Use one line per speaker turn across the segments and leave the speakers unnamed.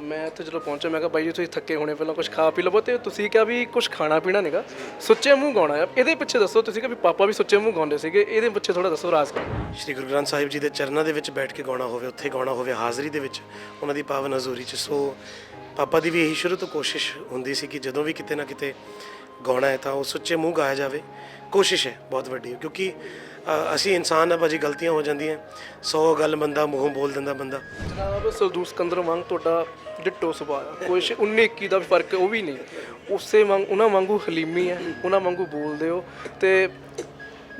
ਮੈਂ ਇੱਥੇ ਜਦੋਂ ਪਹੁੰਚਿਆ, ਮੈਂ ਕਿਹਾ ਬਾਈ ਜੀ, ਤੁਸੀਂ ਥੱਕੇ ਹੋਣੇ, ਪਹਿਲਾਂ ਕੁਝ ਖਾ ਪੀ ਲਵੋ ਤੇ ਤੁਸੀਂ ਕਿਹਾ ਵੀ ਕੁਝ ਖਾਣਾ ਪੀਣਾ ਨਹੀਂਗਾ ਸੁੱਚੇ ਮੂੰਹ ਗਾਉਣਾ ਆ। ਇਹਦੇ ਪਿੱਛੇ ਦੱਸੋ, ਤੁਸੀਂ ਕਿਹਾ ਵੀ ਪਾਪਾ ਵੀ ਸੁੱਚੇ ਮੂੰਹ ਗਾਉਂਦੇ ਸੀਗੇ, ਇਹਦੇ ਪਿੱਛੇ ਥੋੜਾ ਦੱਸੋ ਰਾਜ਼
ਸ਼੍ਰੀ ਗੁਰੂ ਗ੍ਰੰਥ ਸਾਹਿਬ ਜੀ ਦੇ ਚਰਨਾਂ ਦੇ ਵਿੱਚ ਬੈਠ ਕੇ ਗਾਉਣਾ ਹੋਵੇ, ਉੱਥੇ ਗਾਉਣਾ ਹੋਵੇ ਹਾਜ਼ਰੀ ਦੇ ਵਿੱਚ, ਉਹਨਾਂ ਦੀ ਪਾਵਨ ਹਜ਼ੂਰੀ 'ਚ। ਸੋ ਪਾਪਾ ਦੀ ਵੀ ਇਹੀ ਸ਼ੁਰੂ ਤੋਂ ਕੋਸ਼ਿਸ਼ ਹੁੰਦੀ ਸੀ ਕਿ ਜਦੋਂ ਵੀ ਕਿਤੇ ਨਾ ਕਿਤੇ ਗਾਉਣਾ ਹੈ ਤਾਂ ਉਹ ਸੁੱਚੇ ਮੂੰਹ ਗਾਇਆ ਜਾਵੇ। ਕੋਸ਼ਿਸ਼ ਹੈ ਬਹੁਤ ਵੱਡੀ ਕਿਉਂਕਿ ਅਸੀਂ ਇਨਸਾਨ ਆ ਭਾਜੀ ਗਲਤੀਆਂ ਹੋ ਜਾਂਦੀਆਂ। 100 ਗੱਲ ਬੰਦਾ ਮੂੰਹੋਂ ਬੋਲ ਦਿੰਦਾ ਬੰਦਾ।
ਜਨਾਬ ਸਰਦੂਸ ਕੰਦਰ ਵਾਂਗ ਤੁਹਾਡਾ ਡਿੱਟੋ ਸੁਭਾਅ ਕੋਈ 19 21 ਦਾ ਵੀ ਫ਼ਰਕ ਉਹ ਵੀ ਨਹੀਂ। ਉਸੇ ਵਾਂਗ ਉਹਨਾਂ ਵਾਂਗੂ ਹਲੀਮੀ ਹੈ ਉਹਨਾਂ ਵਾਂਗੂ ਬੋਲਦੇ ਹੋ। ਤੇ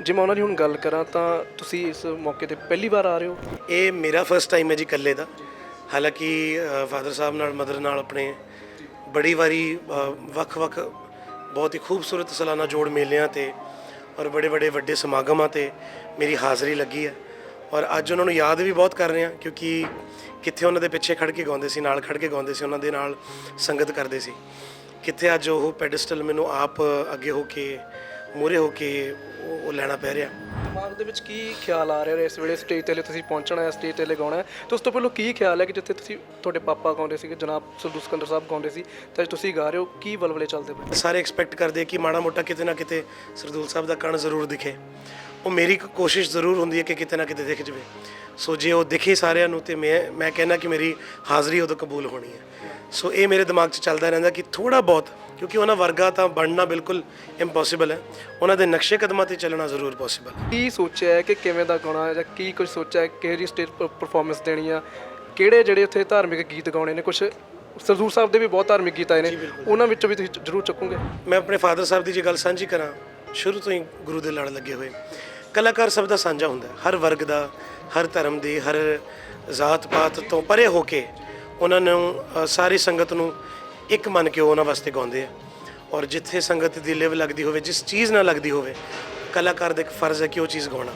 ਜੇ ਮੈਂ ਉਹਨਾਂ ਦੀ ਹੁਣ ਗੱਲ ਕਰਾਂ ਤਾਂ ਤੁਸੀਂ ਇਸ ਮੌਕੇ ਤੇ ਪਹਿਲੀ ਵਾਰ ਆ ਰਹੇ ਹੋ?
ਇਹ ਮੇਰਾ ਫਰਸਟ ਟਾਈਮ ਹੈ ਜੀ ਇਕੱਲੇ ਦਾ। ਹਾਲਾਂਕਿ ਫਾਦਰ ਸਾਹਿਬ ਨਾਲ, ਮਦਰ ਨਾਲ ਆਪਣੇ ਬੜੀ ਵਾਰੀ ਵੱਖ-ਵੱਖ ਬਹੁਤ ਹੀ ਖੂਬਸੂਰਤ ਸਾਲਾਨਾ ਜੋੜ ਮੇਲਿਆਂ ਤੇ ਔਰ ਬੜੇ ਬੜੇ ਵੱਡੇ ਸਮਾਗਮਾਂ ਤੇ ਮੇਰੀ ਹਾਜ਼ਰੀ ਲੱਗੀ ਹੈ। ਔਰ ਅੱਜ ਉਹਨਾਂ ਨੂੰ ਯਾਦ ਵੀ ਬਹੁਤ ਕਰ ਰਹੇ ਹਾਂ, ਕਿਉਂਕਿ ਕਿੱਥੇ ਉਹਨਾਂ ਦੇ ਪਿੱਛੇ ਖੜ ਕੇ ਗਾਉਂਦੇ ਸੀ, ਨਾਲ ਖੜ ਕੇ ਗਾਉਂਦੇ ਸੀ, ਉਹਨਾਂ ਦੇ ਨਾਲ ਸੰਗਤ ਕਰਦੇ ਸੀ। ਕਿੱਥੇ ਅੱਜ ਉਹ ਪੈਡਸਟਲ ਮੈਨੂੰ ਆਪ ਅੱਗੇ ਹੋ ਕੇ ਮੂਰੇ ਹੋ ਕੇ ਉਹ ਲੈਣਾ ਪੈ ਰਿਹਾ।
ਦਿਮਾਗ ਦੇ ਵਿੱਚ ਕੀ ਖਿਆਲ ਆ ਰਿਹਾ ਇਸ ਵੇਲੇ ਸਟੇਜ ਤੇ ਲਈ ਤੁਸੀਂ ਪਹੁੰਚਣਾ ਹੈ ਸਟੇਜ ਤੇ ਲਗਾਉਣਾ ਗਾਉਣਾ ਹੈ? ਤੇ ਉਸ ਤੋਂ ਪਹਿਲਾਂ ਕੀ ਖਿਆਲ ਹੈ ਕਿ ਜਿੱਥੇ ਤੁਸੀਂ ਤੁਹਾਡੇ ਪਾਪਾ ਗਾਉਂਦੇ ਸੀਗੇ, ਜਨਾਬ ਸਰਦੂਸ ਸਿਕੰਦਰ ਸਾਹਿਬ ਗਾਉਂਦੇ ਸੀ, ਤੇ ਤੁਸੀਂ ਗਾ ਰਹੇ ਹੋ, ਕੀ ਵਲਵਲੇ ਚੱਲਦੇ ਪਏ?
ਸਾਰੇ ਐਕਸਪੈਕਟ ਕਰਦੇ ਕਿ ਮਾੜਾ ਮੋਟਾ ਕਿਤੇ ਨਾ ਕਿਤੇ ਸਰਦੂਲ ਸਾਹਿਬ ਦਾ ਕਣ ਜ਼ਰੂਰ ਦਿਖੇ। ਉਹ ਮੇਰੀ ਕੋਸ਼ਿਸ਼ ਜ਼ਰੂਰ ਹੁੰਦੀ ਹੈ ਕਿ ਕਿਤੇ ਨਾ ਕਿਤੇ ਦਿਖ ਜਵੇ। ਸੋ ਜੇ ਉਹ ਦਿਖੇ ਸਾਰਿਆਂ ਨੂੰ ਤੇ ਮੈਂ ਮੈਂ ਕਹਿੰਦਾ ਕਿ ਮੇਰੀ ਹਾਜ਼ਰੀ ਉਦੋਂ ਕਬੂਲ ਹੋਣੀ ਹੈ। ਸੋ ਇਹ ਮੇਰੇ ਦਿਮਾਗ 'ਚ ਚੱਲਦਾ ਰਹਿੰਦਾ ਕਿ ਥੋੜਾ ਬਹੁਤ ਕਿਉਂਕਿ ਉਹਨਾਂ ਵਰਗਾ ਤਾਂ ਬਣਨਾ ਬਿਲਕੁਲ ਇੰਪੋਸੀਬਲ ਹੈ। ਉਹਨਾਂ ਦੇ ਨਕਸ਼ੇ ਕਦਮਾਂ ਤੇ ਚੱਲਣਾ ਜ਼ਰੂਰ ਪੋਸੀਬਲ ਹੈ।
ਕੀ ਸੋਚਿਆ ਹੈ ਕਿ ਕਿਵੇਂ ਦਾ ਗਾਉਣਾ ਹੈ ਜਾਂ ਕੀ ਕੁਝ ਸੋਚਿਆ ਹੈ ਕਿਹੜੀ ਸਟੇਜ ਪਰਫਾਰਮੈਂਸ ਦੇਣੀ ਆ ਕਿਹੜੇ ਜਿਹੜੇ ਉੱਥੇ ਧਾਰਮਿਕ ਗੀਤ ਗਾਉਣੇ ਨੇ? ਕੁਝ ਸਰਦੂਰ ਸਾਹਿਬ ਦੇ ਵੀ ਬਹੁਤ ਧਾਰਮਿਕ ਗੀਤ ਆਏ ਨੇ। ਉਹਨਾਂ ਵਿੱਚੋਂ ਵੀ ਤੁਸੀਂ ਜ਼ਰੂਰ ਚੱਕੋਗੇ?
ਮੈਂ ਆਪਣੇ ਫਾਦਰ ਸਾਹਿਬ ਦੀ ਜੇ ਗੱਲ ਸਾਂਝੀ ਕਰਾਂ ਸ਼ੁਰੂ ਤੋਂ ਹੀ ਗੁਰੂ ਦੇ ਲੜ ਲੱਗੇ ਹੋਏ। ਕਲਾਕਾਰ ਸਭ ਦਾ ਸਾਂਝਾ ਹੁੰਦਾ। ਹਰ ਵਰਗ ਦਾ ਹਰ ਧਰਮ ਦੀ ਹਰ ਜ਼ਾਤ ਪਾਤ ਤੋਂ ਪਰੇ ਹੋ ਕੇ ਉਹਨਾਂ ਨੂੰ ਸਾਰੀ ਸੰਗਤ ਨੂੰ ਇੱਕ ਮੰਨ ਕੇ ਉਹ ਉਹਨਾਂ ਵਾਸਤੇ ਗਾਉਂਦੇ ਆ। ਔਰ ਜਿੱਥੇ ਸੰਗਤ ਦੀ ਲਿਵ ਲੱਗਦੀ ਹੋਵੇ, ਜਿਸ ਚੀਜ਼ ਨਾਲ ਲੱਗਦੀ ਹੋਵੇ, ਕਲਾਕਾਰ ਦਾ ਇੱਕ ਫਰਜ਼ ਹੈ ਕਿ ਉਹ ਚੀਜ਼ ਗਾਉਣਾ।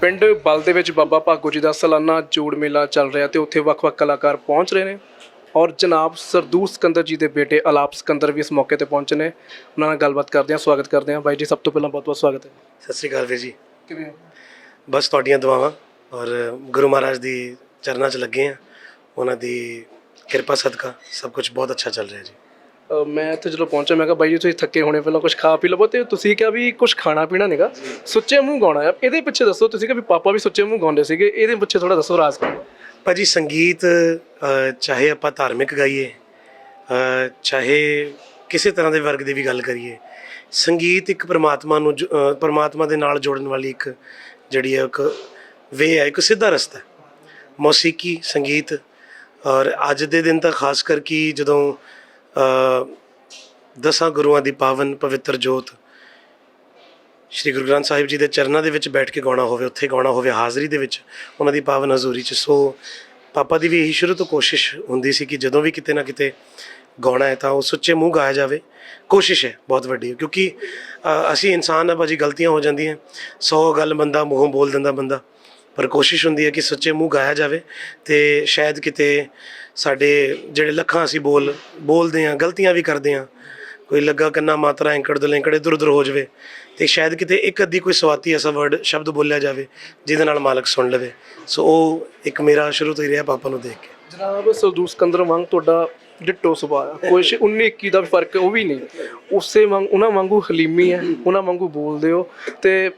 ਪਿੰਡ ਬਲ ਦੇ ਵਿੱਚ ਬਾਬਾ ਭਾਗੋ ਜੀ ਦਾ ਸਾਲਾਨਾ ਜੋੜ ਮੇਲਾ ਚੱਲ ਰਿਹਾ ਤੇ ਉੱਥੇ ਵੱਖ-ਵੱਖ ਕਲਾਕਾਰ ਪਹੁੰਚ ਰਹੇ ਨੇ। ਔਰ ਜਨਾਬ ਸਰਦੂਰ ਸਿਕੰਦਰ ਜੀ ਦੇ ਬੇਟੇ ਅਲਾਪ ਸਿਕੰਦਰ ਵੀ ਇਸ ਮੌਕੇ ਤੇ ਪਹੁੰਚੇ ਨੇ। ਉਹਨਾਂ ਨਾਲ ਗੱਲਬਾਤ ਕਰਦੇ ਹਾਂ ਸਵਾਗਤ ਕਰਦੇ ਹਾਂ। ਬਾਈ ਜੀ ਸਭ ਤੋਂ ਪਹਿਲਾਂ ਬਹੁਤ-ਬਹੁਤ ਸਵਾਗਤ ਹੈ।
ਸਤਿ ਸ੍ਰੀ ਅਕਾਲ ਵੀਰ ਜੀ।
ਕਿਵੇਂ ਹੋ?
ਬਸ ਤੁਹਾਡੀਆਂ ਦੁਆਵਾਂ ਔਰ ਗੁਰੂ ਮਹਾਰਾਜ ਦੀ ਚਰਨਾਂ 'ਚ ਲੱਗੇ ਆ ਉਹਨਾਂ ਦੀ ਕਿਰਪਾ ਸਦਕਾ ਸਭ ਕੁਝ ਬਹੁਤ ਅੱਛਾ ਚੱਲ ਰਿਹਾ ਜੀ।
ਅ, ਮੈਂ ਇੱਥੇ ਜਦੋਂ ਪਹੁੰਚਿਆ ਮੈਂ ਕਿਹਾ ਬਾਈ ਜੀ ਤੁਸੀਂ ਥੱਕੇ ਹੋਣੇ ਪਹਿਲਾਂ ਕੁਝ ਖਾ ਪੀ ਲਵੋ ਤੇ ਤੁਸੀਂ ਕਿਹਾ ਵੀ ਕੁਝ ਖਾਣਾ ਪੀਣਾ ਨਹੀਂਗਾ ਸੁੱਚੇ ਮੂੰਹ ਗਾਉਣਾ ਆ ਇਹਦੇ ਪਿੱਛੇ ਦੱਸੋ ਤੁਸੀਂ ਕਿਹਾ ਵੀ ਪਾਪਾ ਵੀ ਸੁੱਚੇ ਮੂੰਹ ਗਾਉਂਦੇ ਸੀਗੇ ਇਹਦੇ ਪਿੱਛੇ ਥੋੜਾ ਦੱਸੋ ਰਾਜ਼ ਕੀ
ਭਾਜੀ ਸੰਗੀਤ ਅ, ਚਾਹੇ ਆਪਾਂ ਧਾਰਮਿਕ ਗਾਈਏ ਅ, ਚਾਹੇ ਕਿਸੇ ਤਰ੍ਹਾਂ ਦੇ ਵਰਗ ਦੀ ਵੀ ਗੱਲ ਕਰੀਏ ਸੰਗੀਤ ਇੱਕ ਪ੍ਰਮਾਤਮਾ ਨੂੰ ਜ- ਅ, ਪ੍ਰਮਾਤਮਾ ਦੇ ਨਾਲ ਜੋੜਨ ਵਾਲੀ ਇੱਕ ਜਿਹੜੀ ਹੈ ਇੱਕ ਵੇ ਹੈ ਇੱਕ ਸਿੱਧਾ ਰਸਤਾ ਹੈ। ਮੌਸੀਕੀ ਸੰਗੀਤ ਔਰ ਅੱਜ ਦੇ ਦਿਨ ਤਾਂ ਖਾਸ ਕਰਕੇ ਜਦੋਂ ਦਸਾਂ ਗੁਰੂਆਂ ਦੀ ਪਾਵਨ ਪਵਿੱਤਰ ਜੋਤ ਸ਼੍ਰੀ ਗੁਰੂ ਗ੍ਰੰਥ ਸਾਹਿਬ ਜੀ ਦੇ ਚਰਨਾਂ ਦੇ ਵਿੱਚ ਬੈਠ ਕੇ ਗਾਉਣਾ ਹੋਵੇ, ਉੱਥੇ ਗਾਉਣਾ ਹੋਵੇ, ਹਾਜ਼ਰੀ ਦੇ ਵਿੱਚ ਉਹਨਾਂ ਦੀ ਪਾਵਨ ਹਜ਼ੂਰੀ 'ਚ। ਸੋ ਪਾਪਾ ਦੀ ਵੀ ਇਹੀ ਸ਼ੁਰੂ ਤੋਂ ਕੋਸ਼ਿਸ਼ ਹੁੰਦੀ ਸੀ ਕਿ ਜਦੋਂ ਵੀ ਕਿਤੇ ਨਾ ਕਿਤੇ ਗਾਉਣਾ ਹੈ ਤਾਂ ਉਹ ਸੁੱਚੇ ਮੂੰਹ ਗਾਇਆ ਜਾਵੇ। ਕੋਸ਼ਿਸ਼ ਹੈ, ਬਹੁਤ ਵੱਡੀ ਕਿਉਂਕਿ ਅਸੀਂ ਇਨਸਾਨ ਆ, ਭਾਜੀ ਗਲਤੀਆਂ ਹੋ ਜਾਂਦੀਆਂ 100 ਗੱਲ ਬੰਦਾ ਮੂੰਹੋਂ ਬੋਲ ਦਿੰਦਾ ਬੰਦਾ। ਪਰ ਕੋਸ਼ਿਸ਼ ਹੁੰਦੀ ਹੈ ਕਿ ਸੱਚੇ ਮੂੰਹ ਗਾਇਆ ਜਾਵੇ ਤੇ ਸ਼ਾਇਦ ਕਿਤੇ ਸਾਡੇ ਜਿਹੜੇ ਲੱਖਾਂ ਅਸੀਂ ਬੋਲ ਬੋਲਦੇ ਆ ਗਲਤੀਆਂ ਵੀ ਕਰਦੇ ਆ ਕੋਈ ਲੱਗਾ ਕੰਨਾ ਮਾਤਰਾ ਐਂਕੜ ਦੇ ਲੈਂਕੜੇ ਇਧਰ ਉਧਰ ਹੋ ਜਾਵੇ, ਤੇ ਸ਼ਾਇਦ ਕਿਤੇ ਇੱਕ ਅੱਧੀ ਕੋਈ ਸਵਾਤੀ ਐਸਾ ਵਰਡ ਸ਼ਬਦ ਬੋਲਿਆ ਜਾਵੇ ਜਿਹਦੇ ਨਾਲ ਮਾਲਕ ਸੁਣ ਲਵੇ। ਸੋ ਉਹ ਇੱਕ ਮੇਰਾ ਸ਼ੁਰੂ ਤੋਂ ਹੀ ਰਿਹਾ ਪਾਪਾ ਨੂੰ ਦੇਖ ਕੇ।
ਜਨਾਬ ਸਰਦੂਰ ਸਿਕੰਦਰ ਵਾਂਗ ਤੁਹਾਡਾ ਡਿੱਟੋ ਸੁਭਾਅ ਆ। ਕੋਈ 19 21 ਦਾ ਫ਼ਰਕ ਉਹ ਵੀ ਨਹੀਂ। ਉਸੇ ਵਾਂਗ, ਉਹਨਾਂ ਵਾਂਗੂ ਹਲੀਮੀ ਹੈ, ਉਹਨਾਂ ਵਾਂਗੂ ਬੋਲਦੇ ਹੋ ਤੇ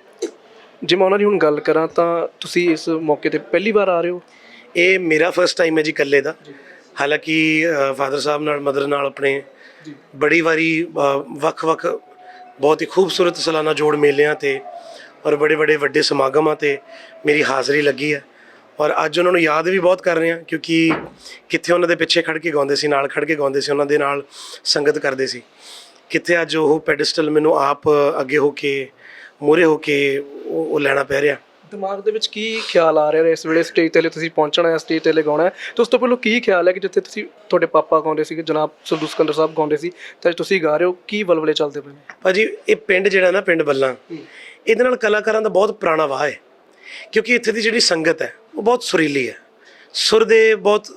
ਜੇ ਮੈਂ ਉਹਨਾਂ ਦੀ ਹੁਣ ਗੱਲ ਕਰਾਂ ਤਾਂ ਤੁਸੀਂ ਇਸ ਮੌਕੇ ਤੇ ਪਹਿਲੀ ਵਾਰ ਆ ਰਹੇ ਹੋ?
ਇਹ ਮੇਰਾ ਫਰਸਟ ਟਾਈਮ ਹੈ ਜੀ ਇਕੱਲੇ ਦਾ। ਹਾਲਾਂਕਿ ਫਾਦਰ ਸਾਹਿਬ ਨਾਲ ਮਦਰ ਨਾਲ ਆਪਣੇ ਬੜੀ ਵਾਰੀ ਵੱਖ-ਵੱਖ ਬਹੁਤ ਹੀ ਖੂਬਸੂਰਤ ਸਾਲਾਨਾ ਜੋੜ ਮੇਲਿਆਂ ਤੇ ਔਰ ਬੜੇ ਬੜੇ ਵੱਡੇ ਸਮਾਗਮਾਂ ਤੇ ਮੇਰੀ ਹਾਜ਼ਰੀ ਲੱਗੀ ਹੈ। ਔਰ ਅੱਜ ਉਹਨਾਂ ਨੂੰ ਯਾਦ ਵੀ ਬਹੁਤ ਕਰ ਰਹੇ ਹਾਂ ਕਿਉਂਕਿ ਕਿੱਥੇ ਉਹਨਾਂ ਦੇ ਪਿੱਛੇ ਖੜ ਕੇ ਗਾਉਂਦੇ ਸੀ ਨਾਲ ਖੜ ਕੇ ਗਾਉਂਦੇ ਸੀ ਉਹਨਾਂ ਦੇ ਨਾਲ ਸੰਗਤ ਕਰਦੇ ਸੀ। ਕਿੱਥੇ ਅੱਜ ਉਹ ਪੈਡਸਟਲ ਮੈਨੂੰ ਆਪ ਅੱਗੇ ਹੋ ਕੇ ਮੂਰੇ ਹੋ ਕੇ ਉਹ ਉਹ ਲੈਣਾ ਪੈ ਰਿਹਾ।
ਦਿਮਾਗ ਦੇ ਵਿੱਚ ਕੀ ਖਿਆਲ ਆ ਰਿਹਾ ਇਸ ਵੇਲੇ ਸਟੇਜ ਤੇ ਤੁਸੀਂ ਪਹੁੰਚਣਾ ਹੈ ਸਟੇਜ ਤੇ ਲਈ ਗਾਉਣਾ ਹੈ? ਤੇ ਉਸ ਤੋਂ ਪਹਿਲਾਂ ਕੀ ਖਿਆਲ ਹੈ ਕਿ ਜਿੱਥੇ ਤੁਸੀਂ ਤੁਹਾਡੇ ਪਾਪਾ ਗਾਉਂਦੇ ਸੀਗੇ ਜਨਾਬ ਸੰਧੂ ਸਿਕੰਦਰ ਸਾਹਿਬ ਗਾਉਂਦੇ ਸੀ ਤੇ ਤੁਸੀਂ ਗਾ ਰਹੇ ਹੋ ਕੀ ਵਲਵਲੇ ਚੱਲਦੇ ਪਏ ਨੇ?
ਭਾਜੀ ਇਹ ਪਿੰਡ ਜਿਹੜਾ ਨਾ ਪਿੰਡ ਬੱਲਾ ਇਹਦੇ ਨਾਲ ਕਲਾਕਾਰਾਂ ਦਾ ਬਹੁਤ ਪੁਰਾਣਾ ਵਾਹ ਹੈ। ਕਿਉਂਕਿ ਇੱਥੇ ਦੀ ਜਿਹੜੀ ਸੰਗਤ ਹੈ ਉਹ ਬਹੁਤ ਸੁਰੀਲੀ ਹੈ। ਸੁਰ ਦੇ ਬਹੁਤ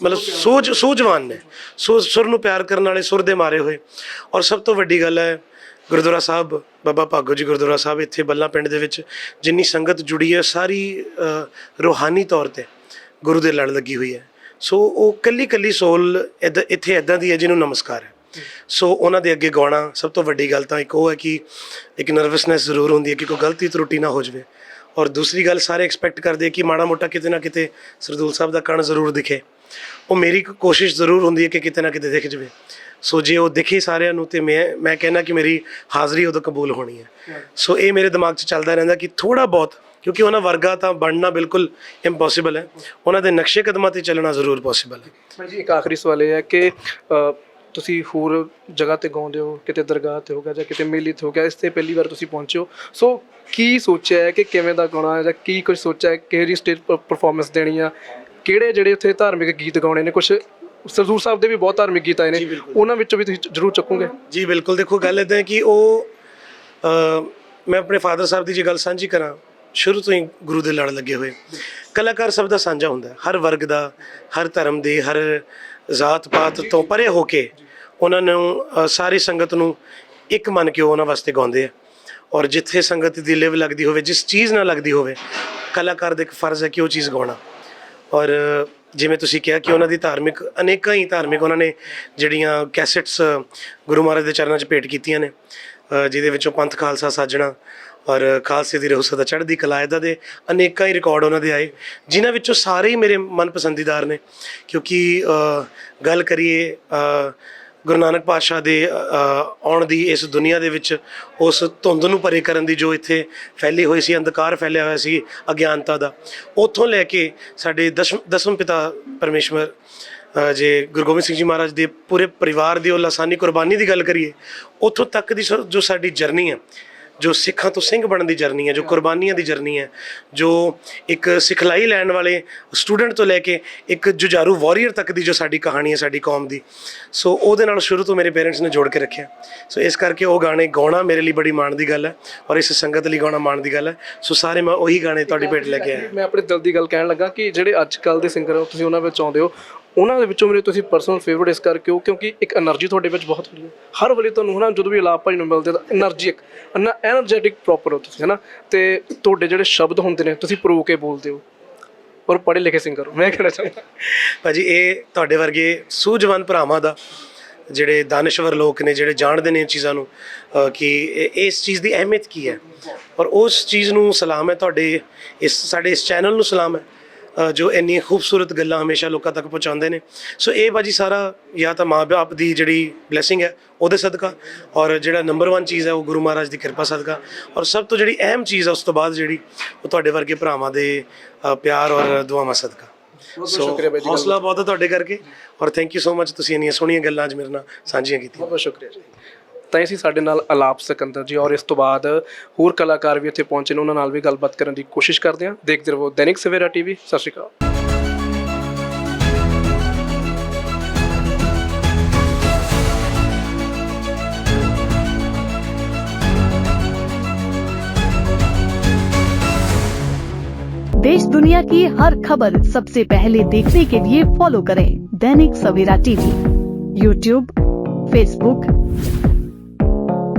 ਮਤਲਬ ਸੂਝ ਸੂਝਵਾਨ ਨੇ। ਸੁਰ ਨੂੰ ਪਿਆਰ ਕਰਨ ਵਾਲੇ ਸੁਰ ਦੇ ਮਾਰੇ ਹੋਏ। ਔਰ ਸਭ ਤੋਂ ਵੱਡੀ ਗੱਲ ਹੈ ਗੁਰਦੁਆਰਾ ਸਾਹਿਬ ਬਾਬਾ ਭਾਗੋ ਜੀ ਗੁਰਦੁਆਰਾ ਸਾਹਿਬ ਇੱਥੇ ਬੱਲਾ ਪਿੰਡ ਦੇ ਵਿੱਚ ਜਿੰਨੀ ਸੰਗਤ ਜੁੜੀ ਹੈ ਸਾਰੀ ਅਹ, ਰੂਹਾਨੀ ਤੌਰ ਤੇ ਗੁਰੂ ਦੇ ਲੜ ਲੱਗੀ ਹੋਈ ਹੈ। ਸੋ ਉਹ ਕੱਲੀ ਕੱਲੀ ਸੋਲ ਇੱਦਾਂ- ਇੱਥੇ ਐਦਾਂ ਦੀ ਹੈ ਜਿਹਨੂੰ ਨਮਸਕਾਰ ਹੈ। ਸੋ ਉਹਨਾਂ ਦੇ ਅੱਗੇ ਗਾਉਣਾ ਸਭ ਤੋਂ ਵੱਡੀ ਗੱਲ ਤਾਂ ਇੱਕ ਉਹ ਹੈ ਕਿ ਇੱਕ ਨਰਵਸਨੈਸ ਜ਼ਰੂਰ ਹੁੰਦੀ ਹੈ ਕਿ ਕੋਈ ਗਲਤੀ ਤਰੁੱਟੀ ਨਾ ਹੋ ਜਾਵੇ। ਔਰ ਦੂਸਰੀ ਗੱਲ ਸਾਰੇ ਐਕਸਪੈਕਟ ਕਰਦੇ ਕਿ ਮਾੜਾ ਮੋਟਾ ਕਿਤੇ ਨਾ ਕਿਤੇ ਸਰਦੂਲ ਸਾਹਿਬ ਦਾ ਕਣ ਜ਼ਰੂਰ ਦਿਖੇ। ਉਹ ਮੇਰੀ ਕੋਸ਼ਿਸ਼ ਜ਼ਰੂਰ ਹੁੰਦੀ ਹੈ ਕਿ ਕਿਤੇ ਨਾ ਕਿਤੇ ਦਿਖ ਜਾਵੇ। ਸੋ ਜੇ ਉਹ ਦਿਖੇ ਸਾਰਿਆਂ ਨੂੰ ਤੇ ਮੈਂ ਮੈਂ ਕਹਿੰਦਾ ਕਿ ਮੇਰੀ ਹਾਜ਼ਰੀ ਉਦੋਂ ਕਬੂਲ ਹੋਣੀ ਹੈ। ਸੋ ਇਹ ਮੇਰੇ ਦਿਮਾਗ 'ਚ ਚੱਲਦਾ ਰਹਿੰਦਾ ਕਿ ਥੋੜਾ ਬਹੁਤ, ਕਿਉਂਕਿ ਉਹਨਾਂ ਵਰਗਾ ਤਾਂ ਬਣਨਾ ਬਿਲਕੁਲ ਇੰਪੋਸੀਬਲ ਹੈ। ਉਹਨਾਂ ਦੇ ਨਕਸ਼ੇ ਕਦਮਾਂ ਤੇ ਚੱਲਣਾ ਜ਼ਰੂਰ ਪੋਸੀਬਲ ਹੈ।
ਭਾਈ ਜੀ, ਇੱਕ ਆਖਰੀ ਸਵਾਲ ਇਹ ਹੈ ਕਿ ਤੁਸੀਂ ਹੋਰ ਜਗ੍ਹਾ ਤੇ ਗਾਉਂਦੇ ਹੋ, ਕਿਤੇ ਦਰਗਾਹ ਤੇ ਹੋਗਾ ਜਾਂ ਕਿਤੇ ਮੇਲੇ ਤੇ ਹੋਗਾ ਇਸ ਤੇ ਪਹਿਲੀ ਵਾਰ ਤੁਸੀਂ ਪਹੁੰਚੇ ਹੋ। ਸੋ ਕੀ ਸੋਚਿਆ ਹੈ ਕਿ ਕਿਵੇਂ ਦਾ ਗਾਉਣਾ ਹੈ ਜਾਂ ਕੀ ਕੁਝ ਸੋਚਿਆ ਹੈ, ਕਿਹੜੀ ਸਟੇਜ ਪਰਫਾਰਮੈਂਸ ਦੇਣੀ ਆ? ਕਿਹੜੇ ਜਿਹੜੇ ਉੱਥੇ ਧਾਰਮਿਕ ਗੀਤ ਗਾਉਣੇ ਨੇ? ਕੁਝ ਸਰਦੂਰ ਸਾਹਿਬ ਦੇ ਵੀ ਬਹੁਤ ਧਾਰਮਿਕ ਗੀਤ ਆਏ ਨੇ। ਉਹਨਾਂ ਵਿੱਚੋਂ ਵੀ ਤੁਸੀਂ ਜ਼ਰੂਰ ਚੱਕੋਗੇ।
ਜੀ ਬਿਲਕੁਲ। ਦੇਖੋ ਗੱਲ ਇਦਾਂ ਹੈ ਕਿ ਉਹ ਮੈਂ ਆਪਣੇ ਫਾਦਰ ਸਾਹਿਬ ਦੀ ਜੇ ਗੱਲ ਸਾਂਝੀ ਕਰਾਂ ਸ਼ੁਰੂ ਤੋਂ ਹੀ ਗੁਰੂ ਦੇ ਲੜ ਲੱਗੇ ਹੋਏ। ਕਲਾਕਾਰ ਸਭ ਦਾ ਸਾਂਝਾ ਹੁੰਦਾ ਹਰ ਵਰਗ ਦਾ ਹਰ ਧਰਮ ਦੇ ਹਰ ਜ਼ਾਤ ਪਾਤ ਤੋਂ ਪਰੇ ਹੋ ਕੇ ਉਹਨਾਂ ਨੂੰ ਸਾਰੀ ਸੰਗਤ ਨੂੰ ਇੱਕ ਮੰਨ ਕੇ ਉਹ ਉਹਨਾਂ ਵਾਸਤੇ ਗਾਉਂਦੇ ਆ। ਔਰ ਜਿੱਥੇ ਸੰਗਤ ਦੀ ਲਿਵ ਲੱਗਦੀ ਹੋਵੇ ਜਿਸ ਚੀਜ਼ ਨਾਲ ਲੱਗਦੀ ਹੋਵੇ ਕਲਾਕਾਰ ਦਾ ਇੱਕ ਫਰਜ਼ ਹੈ ਕਿ ਉਹ ਚੀਜ਼ ਗਾਉਣਾ। ਔਰ ਜਿਵੇਂ ਤੁਸੀਂ ਕਿਹਾ ਕਿ ਉਹਨਾਂ ਦੀ ਧਾਰਮਿਕ, ਅਨੇਕਾਂ ਹੀ ਧਾਰਮਿਕ ਉਹਨਾਂ ਨੇ ਜਿਹੜੀਆਂ ਕੈਸੇਟਸ, ਗੁਰੂ ਮਹਾਰਾਜ ਦੇ ਚਰਨਾਂ 'ਚ ਭੇਟ ਕੀਤੀਆਂ ਨੇ ਜਿਹਦੇ ਵਿੱਚੋਂ ਪੰਥ ਖਾਲਸਾ ਸਾਜਣਾ ਔਰ ਖਾਲਸੇ ਦੀ ਰਹੂ ਸਦਾ ਚੜ੍ਹਦੀ ਕਲਾ ਇਹਦਾ ਦੇ ਅਨੇਕਾਂ ਹੀ ਰਿਕਾਰਡ ਉਹਨਾਂ ਦੇ ਆਏ, ਜਿਨ੍ਹਾਂ ਵਿੱਚੋਂ ਸਾਰੇ ਹੀ ਮੇਰੇ ਮਨ ਪਸੰਦੀਦਾਰ ਨੇ, ਕਿਉਂਕਿ ਗੱਲ ਕਰੀਏ ਗੁਰੂ ਨਾਨਕ ਪਾਤਸ਼ਾਹ ਦੇ ਆਉਣ ਦੀ ਇਸ ਦੁਨੀਆ ਦੇ ਵਿੱਚ ਉਸ ਧੁੰਦ ਨੂੰ ਪਰੇ ਕਰਨ ਦੀ ਜੋ ਇੱਥੇ ਫੈਲੀ ਹੋਈ ਸੀ, ਅੰਧਕਾਰ ਫੈਲਿਆ ਹੋਇਆ ਸੀ ਅਗਿਆਨਤਾ ਦਾ, ਉੱਥੋਂ ਲੈ ਕੇ ਸਾਡੇ ਦਸ਼ਮ, ਦਸਮ ਪਿਤਾ ਪਰਮੇਸ਼ਵਰ ਜੇ ਗੁਰੂ ਗੋਬਿੰਦ ਸਿੰਘ ਜੀ ਮਹਾਰਾਜ ਦੇ ਪੂਰੇ ਪਰਿਵਾਰ ਦੀ ਉਹ ਲਾਸਾਨੀ ਕੁਰਬਾਨੀ ਦੀ ਗੱਲ ਕਰੀਏ, ਉੱਥੋਂ ਤੱਕ ਦੀ ਸੋ- ਜੋ ਸਾਡੀ ਜਰਨੀ ਹੈ ਜੋ ਸਿੱਖਾਂ ਤੋਂ ਸਿੰਘ ਬਣਨ ਦੀ ਜਰਨੀ ਹੈ, ਜੋ ਕੁਰਬਾਨੀਆਂ ਦੀ ਜਰਨੀ ਹੈ, ਜੋ ਇੱਕ ਸਿਖਲਾਈ ਲੈਣ ਵਾਲੇ ਸਟੂਡੈਂਟ ਤੋਂ ਲੈ ਕੇ ਇੱਕ ਜੁਝਾਰੂ ਵਾਰੀਅਰ ਤੱਕ ਦੀ ਜੋ ਸਾਡੀ ਕਹਾਣੀ ਹੈ, ਸਾਡੀ ਕੌਮ ਦੀ। ਸੋ ਉਹਦੇ ਨਾਲ ਸ਼ੁਰੂ ਤੋਂ ਮੇਰੇ ਪੇਰੈਂਟਸ ਨੇ ਜੋੜ ਕੇ ਰੱਖਿਆ। ਸੋ ਇਸ ਕਰਕੇ ਉਹ ਗਾਣੇ ਗਾਉਣਾ ਮੇਰੇ ਲਈ ਬੜੀ ਮਾਣ ਦੀ ਗੱਲ ਹੈ ਔਰ ਇਸ ਸੰਗਤ ਲਈ ਗਾਉਣਾ ਮਾਣ ਦੀ ਗੱਲ ਹੈ। ਸੋ ਸਾਰੇ ਮੈਂ ਉਹੀ ਗਾਣੇ ਤੁਹਾਡੀ ਭੇਟ ਲੈ ਕੇ ਆਇਆ।
ਮੈਂ ਆਪਣੇ ਦਿਲ ਦੀ ਗੱਲ ਕਹਿਣ ਲੱਗਾ ਕਿ ਜਿਹੜੇ ਅੱਜ ਕੱਲ ਦੇ ਸਿੰਗਰ ਹੋ, ਤੁਸੀਂ ਉਹਨਾਂ ਵਿੱਚ ਆਉਂਦੇ ਹੋ ਉਹਨਾਂ ਦੇ ਵਿੱਚੋਂ ਮੇਰੇ ਤੁਸੀਂ ਪਰਸਨਲ ਫੇਵਰਿਟ ਇਸ ਕਰਕੇ ਉਹ ਕਿਉਂਕਿ ਇੱਕ એનર્ਜੀ ਤੁਹਾਡੇ ਵਿੱਚ ਬਹੁਤ ਹੁੰਦੀ ਹੈ। ਹਰ ਵੇਲੇ ਤੁਹਾਨੂੰ ਹਨਾ, ਜਦੋਂ ਵੀ ਆਲਾਪ ਭਾਈ ਨੂੰ ਮਿਲਦੇ ਤਾਂ એનર્ਜੀ ਇੱਕ ਨਾ એનર્ਜੈਟਿਕ ਪ੍ਰੋਪਰ ਹੋ ਤੁਸੀਂ ਹਨਾ। ਤੇ ਤੁਹਾਡੇ ਜਿਹੜੇ ਸ਼ਬਦ ਹੁੰਦੇ ਨੇ, ਤੁਸੀਂ ਪਰੋ ਕੇ ਬੋਲਦੇ ਹੋ। ਔਰ ਪੜ੍ਹੇ ਲਿਖੇ ਸਿੰਗਰ ਹੋ, ਮੈਂ ਕਹਿਣਾ ਚਾਹੁੰਦਾ।
ਭਾਜੀ, ਇਹ ਤੁਹਾਡੇ ਵਰਗੇ ਸੂਝਵਾਨ ਭਰਾਵਾਂ ਦਾ ਜਿਹੜੇ ਦਾਨਿਸ਼ਵਰ ਲੋਕ ਨੇ, ਜਿਹੜੇ ਜਾਣਦੇ ਨੇ ਚੀਜ਼ਾਂ ਨੂੰ ਕਿ ਇਸ ਚੀਜ਼ ਦੀ ਅਹਿਮੀਅਤ ਕੀ ਹੈ? ਔਰ ਉਸ ਚੀਜ਼ ਨੂੰ ਸਲਾਮ ਹੈ ਤੁਹਾਡੇ, ਇਸ, ਸਾਡੇ ਇਸ ਚੈਨਲ ਨੂੰ ਸਲਾਮ ਹੈ। ਜੋ ਇੰਨੀ ਖੂਬਸੂਰਤ ਗੱਲਾਂ ਹਮੇਸ਼ਾ ਲੋਕਾਂ ਤੱਕ ਪਹੁੰਚਾਉਂਦੇ ਨੇ। ਸੋ ਇਹ ਭਾਜੀ ਸਾਰਾ ਜਾਂ ਤਾਂ ਮਾਂ-ਬਾਪ ਦੀ ਜਿਹੜੀ ਬਲੇਸਿੰਗ ਹੈ ਉਹਦੇ ਸਦਕਾ ਔਰ ਜਿਹੜਾ ਨੰਬਰ 1 ਚੀਜ਼ ਹੈ ਉਹ ਗੁਰੂ ਮਹਾਰਾਜ ਦੀ ਕਿਰਪਾ ਸਦਕਾ। ਔਰ ਸਭ ਤੋਂ ਜਿਹੜੀ ਅਹਿਮ ਚੀਜ਼ ਹੈ ਉਸ ਤੋਂ ਬਾਅਦ ਜਿਹੜੀ ਉਹ ਤੁਹਾਡੇ ਵਰਗੇ ਭਰਾਵਾਂ ਦੇ ਪਿਆਰ ਔਰ ਦੁਆਵਾਂ ਸਦਕਾ।
ਬਹੁਤ
ਸੋ ਹੌਸਲਾ ਬਹੁਤ ਹੈ ਤੁਹਾਡੇ ਕਰਕੇ ਔਰ ਥੈਂਕ ਯੂ ਸੋ ਮਚ ਤੁਸੀਂ ਇੰਨੀਆਂ ਸੋਹਣੀਆਂ ਗੱਲਾਂ ਅੱਜ ਮੇਰੇ ਨਾਲ ਸਾਂਝੀਆਂ ਕੀਤੀਆਂ।
ਬਹੁਤ ਬਹੁਤ ਸ਼ੁਕਰੀਆ ਜੀ। ਤਾਂ ਅਸੀਂ ਸਾਡੇ ਨਾਲ ਅਲਾਪ ਸਿਕੰਦਰ ਜੀ ਔਰ ਇਸ ਤੋਂ ਬਾਅਦ ਹੋਰ ਕਲਾਕਾਰ ਵੀ ਇੱਥੇ ਪਹੁੰਚੇ ਨੇ ਉਹਨਾਂ ਨਾਲ ਵੀ ਗੱਲਬਾਤ ਕਰਨ ਦੀ ਕੋਸ਼ਿਸ਼ ਕਰਦੇ ਹਾਂ ਦੇਖਦੇ ਰਹੋ ਦੈਨਿਕ ਸਵੇਰਾ ਟੀਵੀ ਸਤਿ ਸ਼੍ਰੀ ਅਕਾਲ
देश दुनिया की हर खबर सबसे पहले देखने के लिए फॉलो करें Dainik Savera TV YouTube Facebook